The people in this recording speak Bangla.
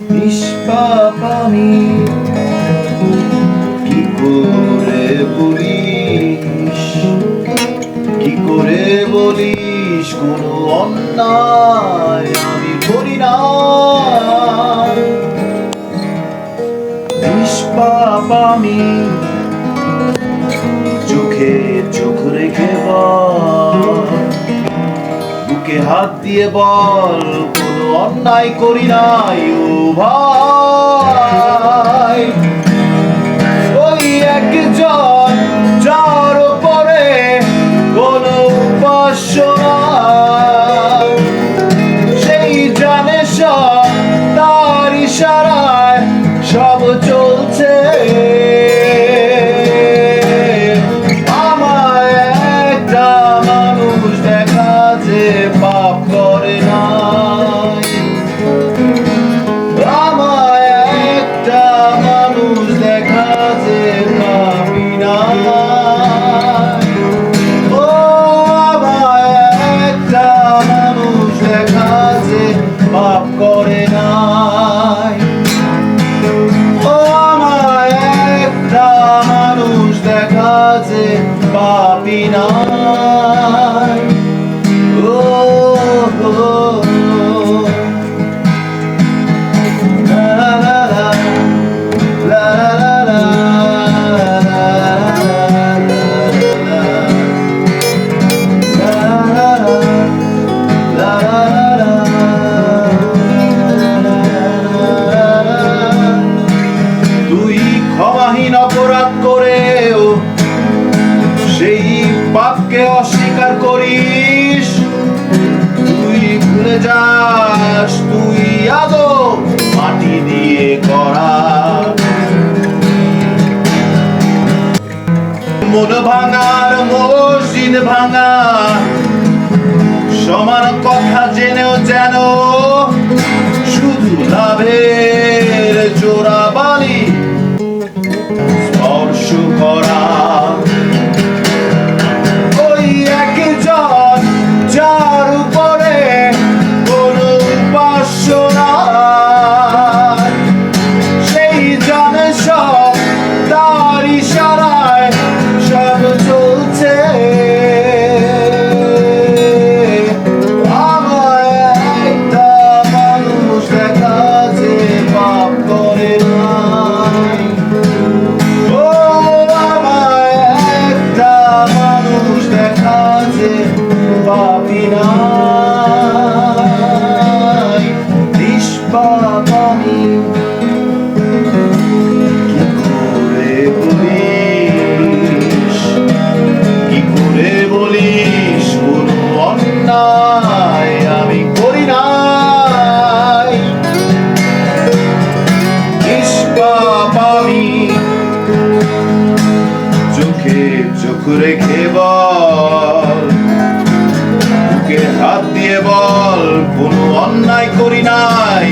নিষ্পাপ আমি কি করে বলিস? কি করে বলিস? কোনো অন্যায় আমি করি না। নিষ্পাপ আমি চোখে চোখ রেখে বল, বুকে হাত দিয়ে বল অন্যায় করি নাই ও ভাই ওই একজন যার পরে কোনো উপাস্য সেই জানে সব, তার ইশারায় সব চলছে। করে নাই। ও আমায় একটা মানুষ দেখা যে পাপি নাই। পাপকে অস্বীকার করিস। তুই ভুলে যাস, তুই আদো মাটি দিয়ে করা। মন ভাঙার, মসজিদ ভাঙা সমান কথা জেনেও যেন শুধু লাভের চোরা বালি স্পর্শ করা। বুক রেখে বল। বুকে হাত দিয়ে বল কোনো অন্যায় করি নাই।